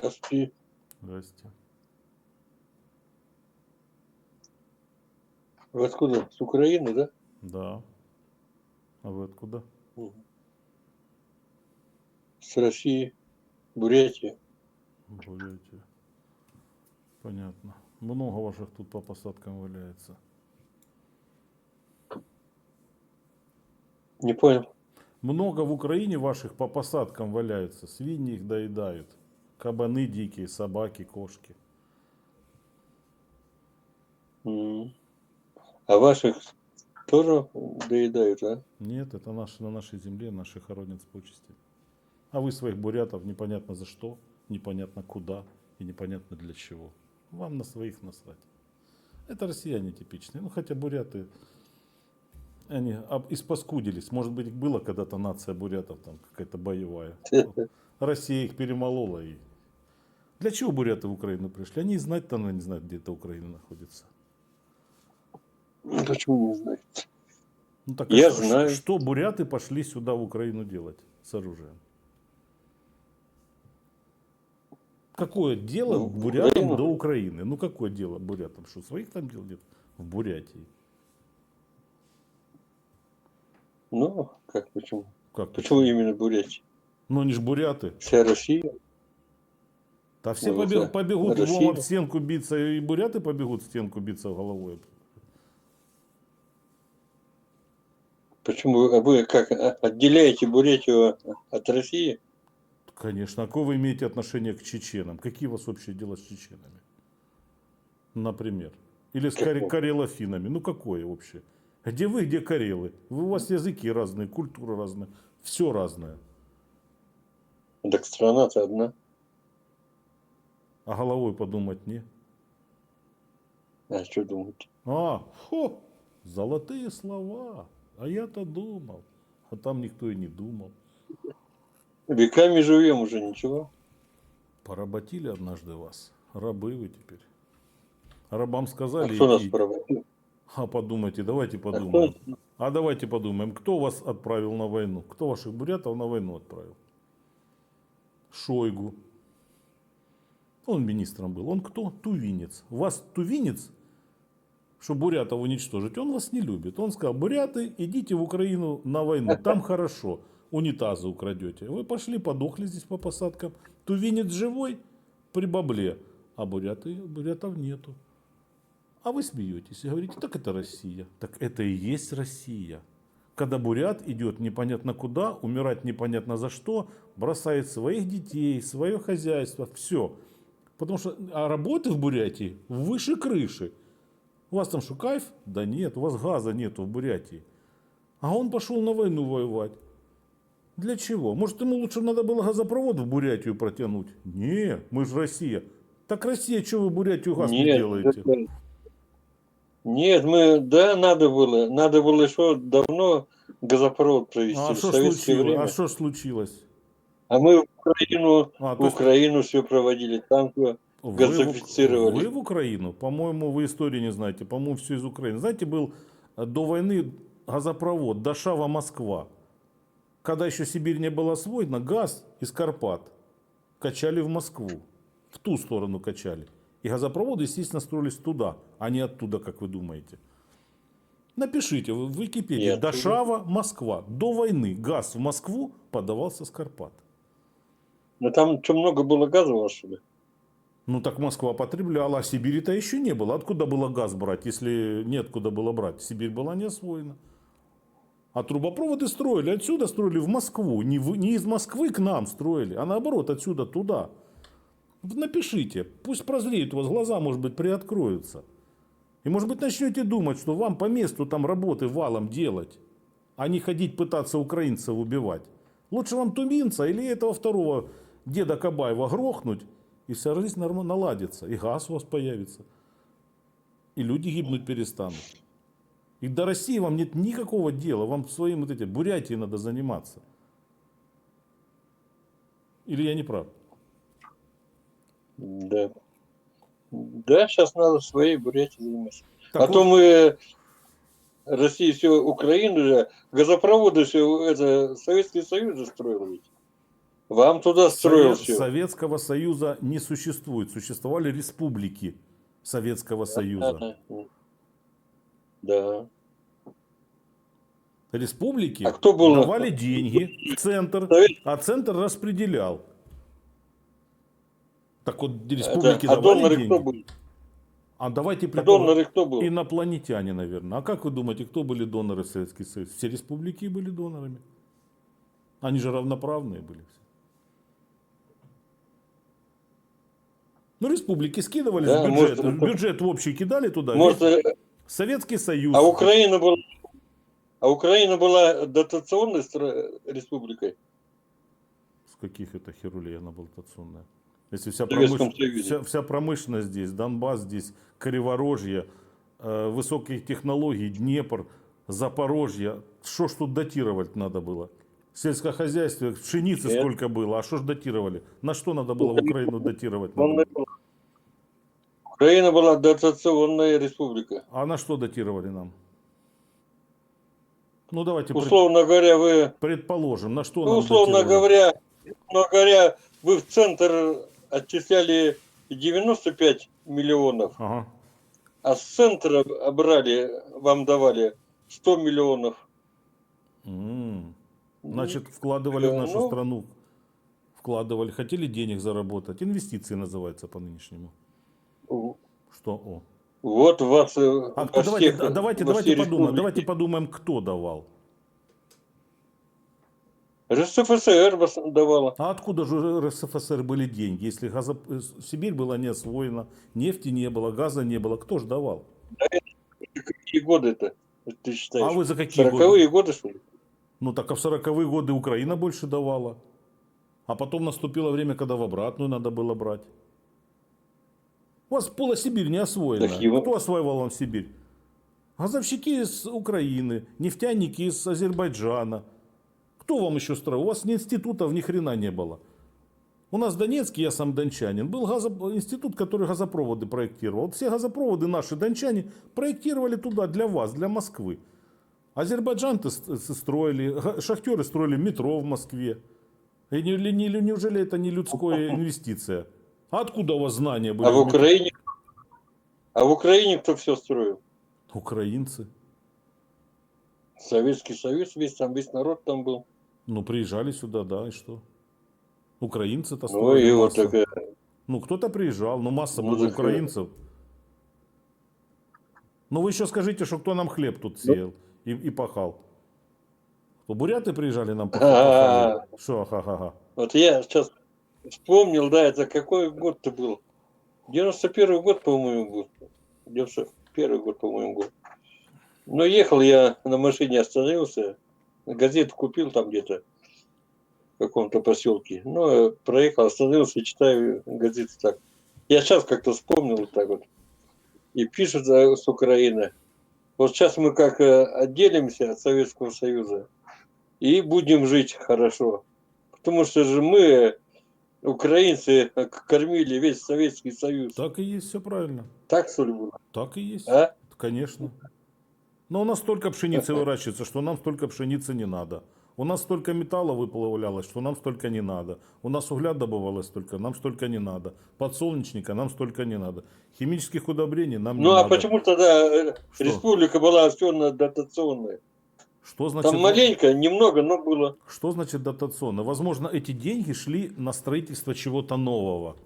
Каспий. Здрасте. Вы откуда? С Украины, да? Да. А вы откуда? С России, Бурятии. Бурятия. Понятно. Много ваших тут по посадкам валяется. Не понял. Много в Украине ваших по посадкам валяются. Свиньи их доедают. Кабаны дикие, собаки, кошки. А ваших тоже доедают, а? Нет, это наши, на нашей земле, наши хоронят с почести. А вы своих бурятов непонятно за что, непонятно куда и непонятно для чего. Вам на своих насрать. Это россияне типичные. Ну, хотя буряты, они испаскудились. Может быть, была когда-то нация бурятов, там какая-то боевая. Россия их перемолола. И... Для чего буряты в Украину пришли? Они и знать-то наверное, не знают, где эта Украина находится. Ну, Почему не знаете? Ну, так Я а что, знаю. что буряты пошли сюда, в Украину, делать с оружием? Какое дело Ну, бурятам Украину. до Украины? Ну, какое дело бурятам? Что, своих там дел нет? В Бурятии. Ну, как почему? Как Почему именно Бурятия? Ну, они ж буряты. Вся Россия? Да все это побегут Россия. вон об стенку биться, и буряты побегут в стенку биться головой. Почему вы как а, отделяете Бурятию от России? Конечно. А какое вы имеете отношение к чеченам? Какие у вас общие дела с чеченами? Например. Или с карелофинами. Ну, какое вообще? Где вы, где карелы? Вы- У вас языки разные, культура разная. Все разное. Так страна-то одна. А головой подумать не. А что думаете? А, хо, золотые слова. А я-то думал. А там никто и не думал. Веками живем уже, ничего. Поработили однажды вас. Рабы вы теперь. Рабам А сказали кто нас проводил? А подумайте, давайте А подумаем. А давайте подумаем, кто вас отправил на войну? Кто ваших бурятов на войну отправил? Шойгу. Он министром был. Он кто? Тувинец. Вас тувинец, что бурятов уничтожить, он вас не любит. Он сказал, буряты, идите в Украину на войну, там хорошо. Унитазы украдете. Вы пошли, подохли здесь по посадкам. Тувинец живой при бабле, а буряты, бурятов нету. А вы смеетесь и говорите, так это Россия. Так это и есть Россия. Когда бурят идет непонятно куда, умирать непонятно за что, бросает своих детей, свое хозяйство, все. Потому что а работы в Бурятии выше крыши. У вас там что, кайф? Да нет, у вас газа нету в Бурятии. А он пошел на войну воевать. Для чего? Может, ему лучше надо было газопровод в Бурятию протянуть? Не, мы же Россия. Так Россия, что вы Бурятию газ не делаете? это- Нет, мы, да, надо было. Надо было еще давно газопровод провести А что случилось? время. А что случилось? А мы в Украину, А, есть Украину все проводили, вы в- газифицировали. Вы в Украину? По-моему, вы истории не знаете. По-моему, все из Украины. Знаете, был э, до войны газопровод Дашава-Москва. Когда еще Сибирь не была освоена, газ из Карпат качали в Москву. В ту сторону качали. И газопроводы, естественно, строились туда, а не оттуда, как вы думаете. Напишите в Википедии. Дашава, Москва. До войны газ в Москву подавался с Карпат. Но там что, много было газа вас, что ли? Ну так Москва потребляла, а Сибири-то еще не было. Откуда было газ брать, если неоткуда было брать? Сибирь была не освоена. А трубопроводы строили, отсюда строили в Москву. Не, в- не из Москвы к нам строили, а наоборот, отсюда туда. Напишите, пусть прозреют у вас глаза, может быть, приоткроются. И, может быть, начнете думать, что вам по месту там работы валом делать, а не ходить пытаться украинцев убивать. Лучше вам туминца или этого второго деда Кабаева грохнуть, и вся жизнь норм- наладится, и газ у вас появится, и люди гибнуть перестанут. И до России вам нет никакого дела, вам своим вот этим Бурятией надо заниматься. Или я не прав? Да. Да, сейчас надо своей Бурятией заниматься. Так а вот- то мы Россия все, Украину же, газопроводы все, это Советский Союз строил ведь. Вам туда строил Сове- все. Советского Союза не существует. Существовали республики Советского Союза. Да. Республики А кто был- давали деньги в центр, Совет- а центр распределял. Так вот, Это- республики а давали доноры деньги. кто был? А давайте А доноры кто был? инопланетяне, наверное. А как вы думаете, кто были доноры Советский Союз? Все республики были донорами. Они же равноправные были. все. Ну, республики скидывали Да, в может, бюджет. это- бюджет в общий кидали туда. Может, э, Советский Союз. а Украина была, а Украина была дотационной республикой? С каких это херулей она была дотационная? Если вся, промыш- вся, вся промышленность здесь, Донбасс здесь, Криворожье, э, высоких технологий, Днепр, Запорожье. Что ж тут датировать надо было? Сельское хозяйство, пшеницы Нет. сколько было, а что ж датировали? На что надо было Украина- Украину датировать? надо Украина была- дотационная республика. А на что датировали нам? Ну давайте пред- Условно говоря, вы, предположим, на что ну, условно говоря, условно говоря, вы в центр отчисляли 95 миллионов, Ага. а с центра брали, вам давали 100 миллионов. М. Значит, вкладывали в нашу ну. страну. Вкладывали, хотели денег заработать. Инвестиции называется по-нынешнему. Ну, Что? О. Вот вас э, А кто- давайте, всех- да- давайте, во давайте подумаем. Давайте подумаем, кто давал. РСФСР вас давала. А откуда же РСФСР были деньги, если газо- Сибирь была не освоена, нефти не было, газа не было? Кто же давал? Какие годы-то, ты считаешь? А вы за какие 40-е годы? годы, что ли? Ну так а в 40-е годы Украина больше давала. А потом наступило время, когда в обратную надо было брать. У вас пола Сибирь не освоена. Так его- Кто осваивал вам Сибирь? Газовщики из Украины, нефтяники из Азербайджана. Кто вам еще строил? У вас ни институтов, ни хрена не было. У нас в Донецке, я сам дончанин, был газо- институт, который газопроводы проектировал. Вот все газопроводы наши дончане проектировали туда для вас, для Москвы. Азербайджан-то с- строили, шахтеры строили метро в Москве. И не- не- неужели это не людская инвестиция? А откуда у вас знания были? А в? Украине? А в Украине кто все строил? Украинцы. Советский Союз, весь там, весь народ там был. Ну, приезжали сюда, да, и что? Украинцы-то Ну строили и вот такая. Ну, кто-то приезжал, но масса Ну, было украинцев. Ну, вы еще скажите, что кто нам хлеб тут сеял и, и пахал. Буряты приезжали нам пахать? Что, ха-ха-ха. Вот я сейчас вспомнил, да, это какой год-то был? 91 год, по-моему, был. 91 год, по-моему, был. Но ехал я на машине, остановился, газету купил там где-то в каком-то поселке. Ну, проехал, остановился, читаю газету так. Я сейчас как-то вспомнил так вот. И пишут с Украины. Вот сейчас мы как э, отделимся от Советского Союза и будем жить хорошо. Потому что же мы, украинцы, кормили весь Советский Союз. Так и есть, все правильно. Так, что ли, было? Так и есть. А? Конечно. Но у нас столько пшеницы выращивается, что нам столько пшеницы не надо. У нас столько металла выплавлялось, что нам столько не надо. У нас угля добывалось столько, нам столько не надо. Подсолнечника нам столько не надо. Химических удобрений нам не Ну, а надо. почему тогда э, Что? республика была все дотационная? Что значит, Там маленько, немного, но было. что значит дотационно? Возможно, эти деньги шли на строительство чего-то нового.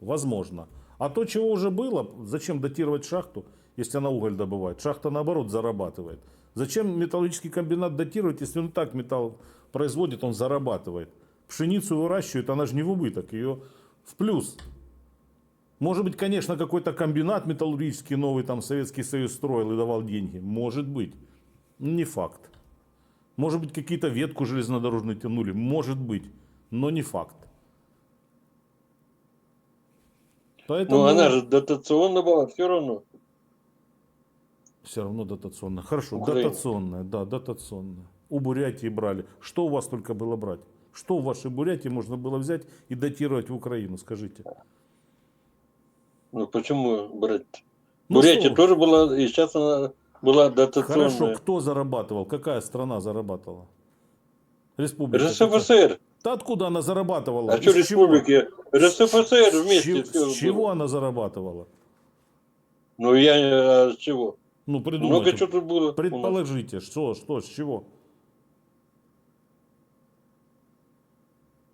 Возможно. А то, чего уже было, зачем датировать шахту, если она уголь добывает? Шахта, наоборот, зарабатывает. Зачем металлургический комбинат датировать, если он так металл производит, он зарабатывает? Пшеницу выращивает, она же не в убыток, ее в плюс. Может быть, конечно, какой-то комбинат металлургический новый там Советский Союз строил и давал деньги. Может быть. Не факт. Может быть, какие-то ветку железнодорожную тянули. Может быть. Но не факт. Поэтому Ну, она же дотационная была, все равно. Все равно дотационная. Хорошо, Украина. дотационная, да, дотационная. У Бурятии брали. Что у вас только было брать? Что в вашей Бурятии можно было взять и датировать в Украину, скажите? Ну, почему брать? Ну, Бурятия что? тоже была, и сейчас она была дотационная. Хорошо, кто зарабатывал? Какая страна зарабатывала? Республика. РСФСР. Да откуда она зарабатывала? А что чего? республики? РСФСР С вместе чего- всё С чего она зарабатывала? Ну я а, с чего? Ну, Много придумайте. чего тут было. Предположите, что, что, с чего?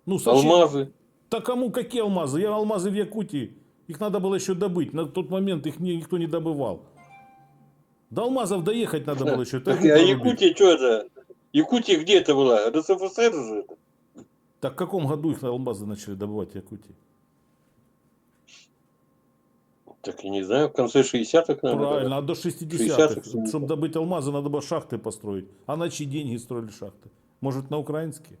Ну, сочи- Алмазы. Да кому какие алмазы? Я алмазы в Якутии. Их надо было еще добыть. На тот момент их ни- никто не добывал. До алмазов доехать надо было еще. Так, а. Якутия что это? Якутия где это была? РСФСР же это? Так в каком году их алмазы начали добывать в Якутии? Так я не знаю, в конце 60-х, наверное. Правильно, а до 60-х, 60-х. 70-х. Чтобы добыть алмазы, надо было шахты построить. А на чьи деньги строили шахты? Может, на украинские?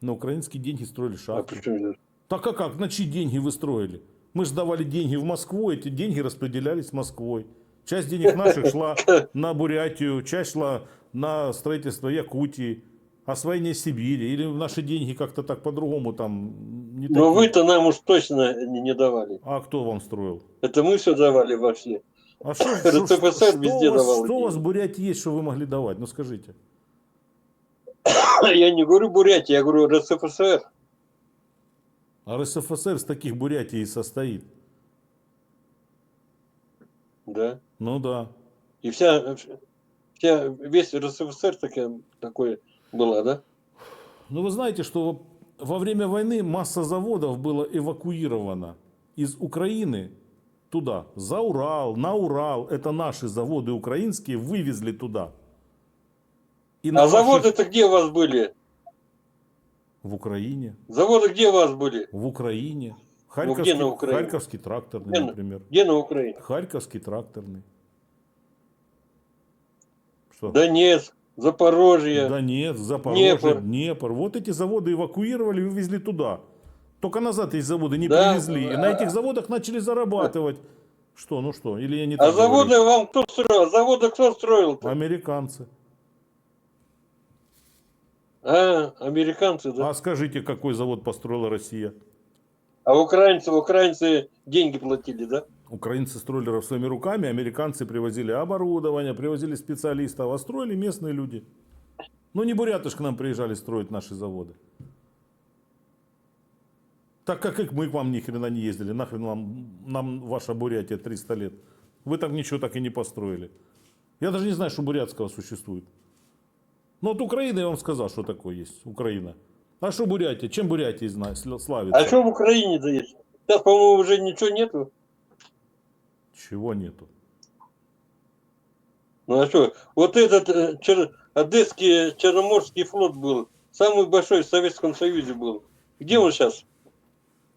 На украинские деньги строили А шахты. чем здесь? Так а как? На чьи деньги вы строили? Мы же давали деньги в Москву, эти деньги распределялись Москвой. Часть денег наших шла на Бурятию, часть шла на строительство Якутии, освоение Сибири. Или наши деньги как-то так по-другому там не Но вы-то нам уж точно не, не давали. А кто вам строил? Это мы все давали во все. А что, РСФСР везде у вас, давал что у вас. Бурятии есть, что вы могли давать? Ну скажите. Я не говорю Бурятия, я говорю РСФСР. А РСФСР с таких Бурятий и состоит. Да. Ну да. И вся, вся весь РСФСР такая, такой была, да? Ну, вы знаете, что во время войны масса заводов было эвакуировано из Украины туда, за Урал, на Урал. Это наши заводы украинские вывезли туда. И А ваших- заводы-то где у вас были? В Украине. Заводы где у вас были? В Украине. Ну, где Харьковский, на Украине? Харьковский тракторный, Где на- например. Где на Украине? Харьковский тракторный. Что? Донецк, Запорожье. Донецк, Запорожье, Днепр. Днепр. Вот эти заводы эвакуировали и вывезли туда. Только назад эти заводы не Да, привезли. И на этих заводах начали зарабатывать. Что, ну что? Или я не А заводы говорю? вам кто строил? Заводы кто строил-то? Американцы. А, американцы, да. А скажите, какой завод построила Россия? А украинцы, украинцы деньги платили, да? Украинцы строили своими руками, американцы привозили оборудование, привозили специалистов, а строили местные люди. Ну не буряты ж к нам приезжали строить наши заводы. Так как мы к вам ни хрена не ездили, нахрен вам, нам ваша Бурятия 300 лет. Вы так ничего так и не построили. Я даже не знаю, что бурятского существует. Ну вот Украина, я вам сказал, что такое есть, Украина. А что Бурятия? Чем Бурятия славится? А что в Украине-то есть? Сейчас, по-моему, уже ничего нету. Чего нету? Ну а что? Вот этот э, чер- Одесский Черноморский флот был. Самый большой в Советском Союзе был. Где он сейчас?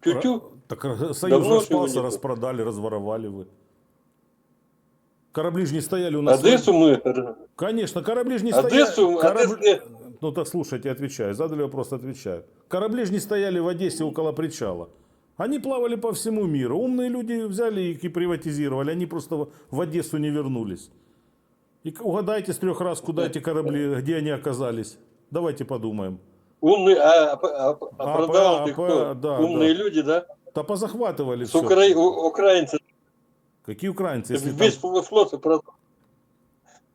Тю-тю? Так э, Союз Давно распался, распродали, разворовали вы. Корабли же не стояли у нас. Одессу мы... Конечно, корабли же не Одессу, стояли. Корабли- Одессе- Ну так слушайте, отвечаю. Задали вопрос, отвечаю. Корабли же не стояли в Одессе около причала. Они плавали по всему миру. Умные люди взяли их и приватизировали. Они просто в- Одессу не вернулись. И угадайте с трех раз, куда эти корабли, где они оказались. Давайте подумаем. Умный, а, а, а- а А, продавал а, их кто? да, Умные да. люди, да? Да позахватывали С все. Укра... Украинцы. Какие украинцы? Если там- Весь флот продал.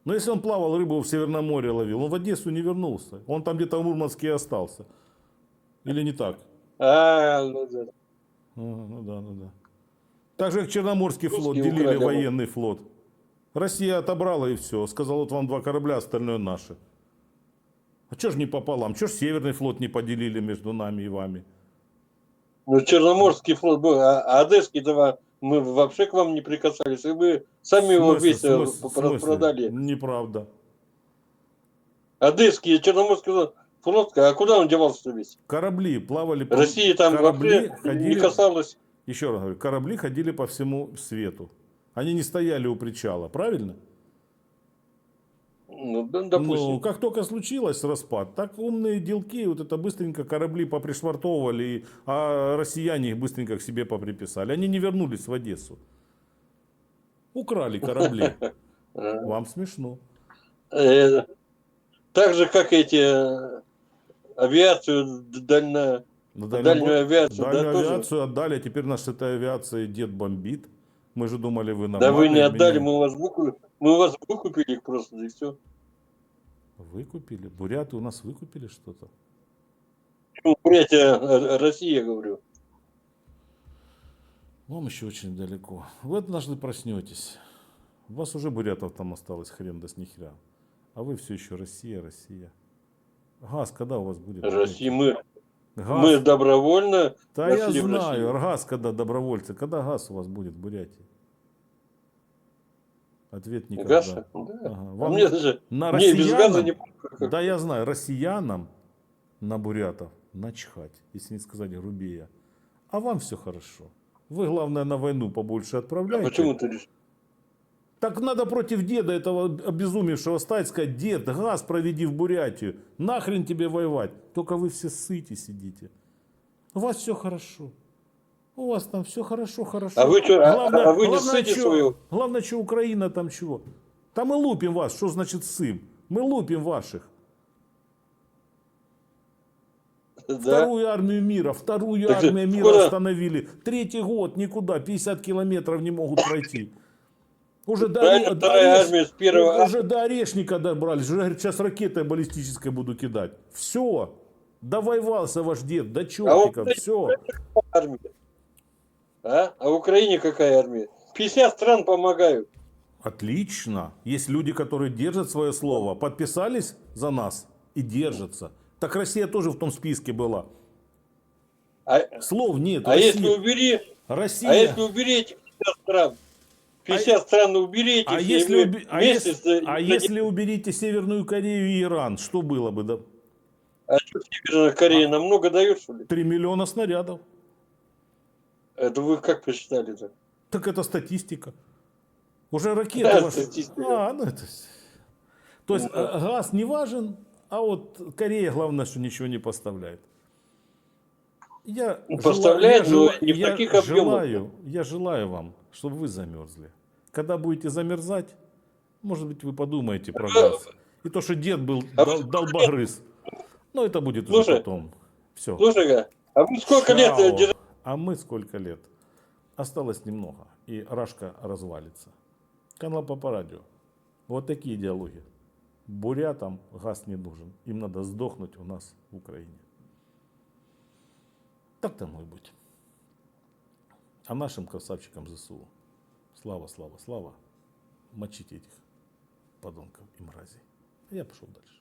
Но если он плавал, рыбу в Северном море ловил, он в Одессу не вернулся. Он там где-то в Мурманске остался. Или не так? А, ну да. Ага, Ну да, ну да. Так же, как Черноморский флот Русские делили украли, а военный флот. Россия отобрала и все. Сказала, вот вам два корабля, остальное наше. А что ж не пополам? Что ж Северный флот не поделили между нами и вами? Ну, Черноморский флот был, а, Одесский-то ва- мы вообще к вам не прикасались. И вы сами его весь э, продали. Неправда. Одесский, и Черноморский флот, флот, а куда он девался весь? Корабли плавали по... России там корабли вообще не касалось. Еще раз говорю, корабли ходили по всему свету. Они не стояли у причала, правильно? Ну, да, Ну, допустим. как только случилось распад, так умные делки вот это быстренько корабли попришвартовывали, а россияне их быстренько к себе поприписали. Они не вернулись в Одессу. Украли корабли. Вам смешно. э, Так же, как эти э, авиацию дально, На дальнюю авиацию, дальнюю да, тоже? авиацию отдали, а теперь нас с этой авиацией дед бомбит. Мы же думали, вы Да нормальные. вы не отдали, меня мы у вас выкупили, мы вас выкупили их просто, и все. Выкупили? Буряты у нас выкупили что-то? Почему Бурятия, э, Россия, говорю. Вам еще очень далеко. Вы однажды проснетесь. У вас уже бурятов там осталось хрен да с нихера. А вы все еще Россия, Россия. Газ когда у вас будет? Россия, мы, Газ. мы добровольно Да я знаю, газ когда добровольцы. Когда газ у вас будет в Бурятии? Ответ никогда. Газ? Да. Ага. А Вам мне даже на мне без газа не Да, я знаю, россиянам на бурятов начхать, если не сказать грубее. А вам все хорошо. Вы, главное, на войну побольше А отправляйте. почему ты? Так надо против деда этого обезумевшего стать, сказать, дед, газ проведи в Бурятию. Нахрен тебе воевать. Только вы все сыте сидите. У вас все хорошо. У вас там все хорошо, хорошо. А вы чё, а- главное, а вы не главное, ссыте чё- свою? Главное, что Украина там чего? Там мы лупим вас. Что значит сым? Мы лупим ваших. Да? Вторую армию мира, вторую Так армию мира куда? остановили. Третий год никуда, 50 километров не могут пройти. Уже до, до армия с первого- уже до Орешника добрались. Уже говорят, сейчас ракетой баллистической буду кидать. Все. Довоевался ваш дед, до чертиков, вот все. армия? А? А в Украине какая армия? 50 стран помогают. Отлично. Есть люди, которые держат свое слово, подписались за нас и держатся. Так Россия тоже в том списке была. А, Слов нет. а Россия, если убери, Россия. а если убери этих 50 стран? 50 стран убери этих, А если, уби- а, если, а если уберите Северную Корею и Иран, что было бы? Да? А что Северная Корея намного дает, что ли? 3 миллиона снарядов. Это вы как посчитали-то? Так это статистика. Уже ракеты Да, ваши- статистика. А, ну это... То есть Ну, э, газ не важен, а вот Корея, главное, что ничего не поставляет. Я Ну, поставляет, я но жела- не в я таких объемах. желаю, я желаю вам, чтобы вы замерзли. Когда будете замерзать, может быть, вы подумаете про газ. И то, что дед был А дол- долбогрыз. Но это будет уже Слушай, потом. Все. Слушай, а вы сколько лет держали? А мы сколько лет? Осталось немного, и Рашка развалится. Канал по радио. Вот такие диалоги. Бурятам газ не нужен. Им надо сдохнуть у нас в Украине. Так тому и быть. А нашим красавчикам ЗСУ. Слава, слава, слава. Мочите этих подонков и мразей. Я пошел дальше.